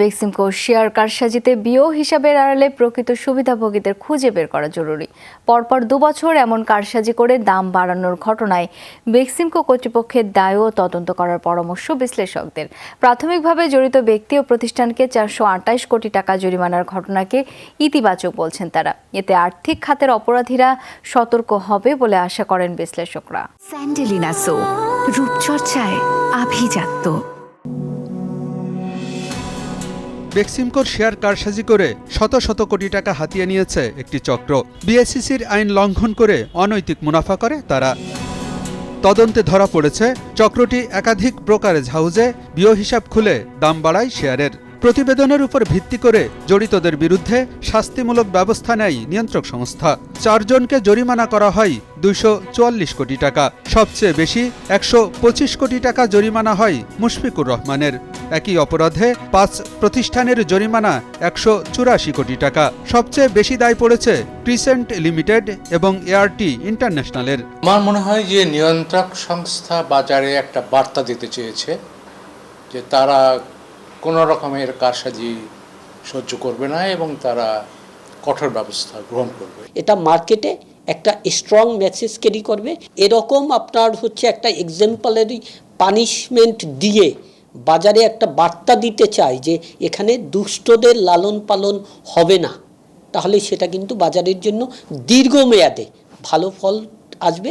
Beximco share কারসাজিতে bio হিসাবের আড়ালে প্রকৃত সুবিধাভোগীদের খুঁজে বের করা জরুরি। পরপর দুবছর এমন কারসাজি করে দাম বাড়ানোর ঘটনায় বেক্সিমকো কর্তৃপক্ষের দায়ও তদন্ত করার পরামর্শ বিশ্লেষকদের। প্রাথমিকভাবে জড়িত ব্যক্তি ও প্রতিষ্ঠানকে চারশো আটাইশ কোটি টাকা জরিমানার ঘটনাকে ইতিবাচক বলছেন তারা। এতে আর্থিক খাতের অপরাধীরা সতর্ক হবে বলে আশা করেন বিশ্লেষকরা। রূপচর্চায় আভিজাত্য। বেক্সিমকোর শেয়ার কারসাজি করে শত শত কোটি টাকা হাতিয়ে নিয়েছে একটি চক্র। বিএসসিসির আইন লঙ্ঘন করে অনৈতিক মুনাফা করে তারা। তদন্তে ধরা পড়েছে, চক্রটি একাধিক ব্রোকারেজ হাউজে বিয় হিসাব খুলে দাম বাড়ায় শেয়ারের। প্রতিবেদনের উপর ভিত্তি করে জড়িতদের বিরুদ্ধে শাস্তিমূলক ব্যবস্থা নেয় নিয়ন্ত্রক সংস্থা। চারজনকে জরিমানা করা হয় দুইশো চুয়াল্লিশ কোটি টাকা। সবচেয়ে বেশি একশো পঁচিশ কোটি টাকা জরিমানা হয় মুশফিকুর রহমানের। একই অপরাধে পাঁচ প্রতিষ্ঠানের জরিমানা একশো চুরাশি কোটি টাকা। সবচেয়ে বেশি দায় পড়েছে ক্রিসেন্ট লিমিটেড এবং এআরটি ইন্টারন্যাশনালের। আমার মনে হয় যে নিয়ন্ত্রক সংস্থা বাজারে একটা বার্তা দিতে চেয়েছে যে তারা কোনো রকমের কারসাজি সহ্য করবে না এবং তারা কঠোর ব্যবস্থা গ্রহণ করবে। এটা মার্কেটে একটা স্ট্রং মেসেজ ক্যারি করবে। এরকম আপনার হচ্ছে একটা এক্সাম্পলারি পানিশমেন্ট দিয়ে বাজারে একটা বার্তা দিতে চায় যে এখানে দুষ্টদের লালন পালন হবে না। তাহলে সেটা কিন্তু বাজারের জন্য দীর্ঘমেয়াদে ভালো ফল আসবে।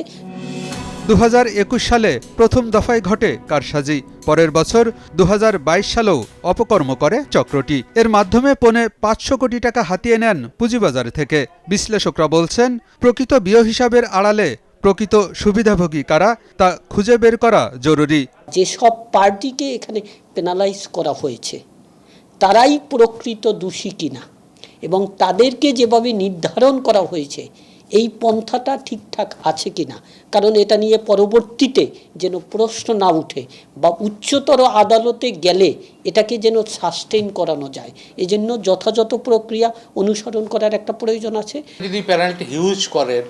দু হাজার একুশ সালে প্রথম দফায় ঘটে কারসাজি। পরের বছর দু হাজার বাইশ সালেও অপকর্ম করে চক্রটি। এর মাধ্যমে পৌনে পাঁচশো কোটি টাকা হাতিয়ে নেন পুঁজিবাজার থেকে। বিশ্লেষকরা বলছেন, প্রকৃত বিয় হিসাবের আড়ালে প্রকৃত সুবিধাভোগী কারা তা খুঁজে বের করা জরুরি। যেসব পার্টিকে এখানে পেনালাইজ করা হয়েছে, তারাই প্রকৃত দোষী কিনা? এবং তাদেরকে যেভাবে নির্ধারণ করা হয়েছে এই পন্থাটা ঠিকঠাক আছে কিনা? কারণ এটা নিয়ে পরবর্তীতে যেন প্রশ্ন না উঠে বা উচ্চতর আদালতে গেলে এটাকে যেন সাস্টেইন করানো যায়। এজন্য যথাযথ প্রক্রিয়া অনুসরণ করার একটা প্রয়োজন আছে। যদি পেনাল্টি হিউজ করেন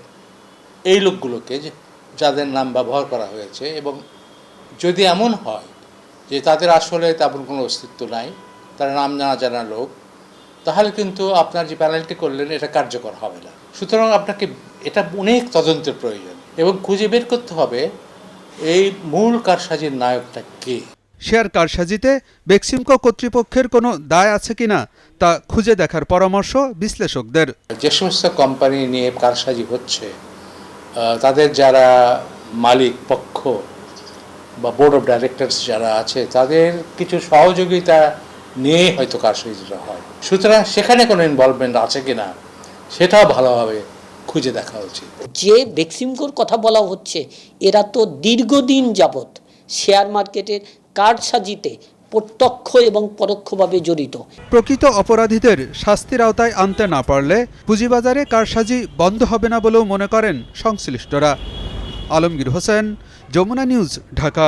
এই লোকগুলোকে যাদের নাম ব্যবহার করা হয়েছে এবং যদি এমন হয় যে তাদের আসলে তেমন কোনো অস্তিত্ব নাই, তারা নাম জানা জানা লোক তাহলে কিন্তু আপনার যে পেনাল্টি করলেন এটা কার্যকর হবে না। সুতরাং আপনাকে এটা অনেক তদন্তের প্রয়োজন এবং খুঁজে বের করতে হবে এই মূল কারসাজির নায়কটা কে। শেয়ার কারসাজিতে বেক্সিমকো কর্তৃপক্ষের কোনো দায় আছে কিনা তা খুঁজে দেখার পরামর্শ বিশ্লেষকদের। যে সমস্ত কোম্পানি নিয়ে কারসাজি হচ্ছে তাদের যারা মালিক পক্ষ বা বোর্ড অফ ডাইরেক্টরস যারা আছে তাদের কিছু সহযোগিতা নিয়ে হয়তো কারসাজিটা হয়। সুতরাং সেখানে কোনো ইনভলভমেন্ট আছে কিনা সেটাও ভালোভাবে খুঁজে দেখা উচিত। যে ভ্যাকসিমকোর কথা বলা হচ্ছে এরা তো দীর্ঘদিন যাবৎ শেয়ার মার্কেটের কার্ড সাজিতে প্রত্যক্ষ এবং পরোক্ষভাবে জড়িত। প্রকৃত অপরাধীদের শাস্তির আওতায় আনতে না পারলে পুঁজিবাজারে কারসাজি বন্ধ হবে না বলেও মনে করেন সংশ্লিষ্টরা। আলমগীর হোসেন যমুনা নিউজ ঢাকা।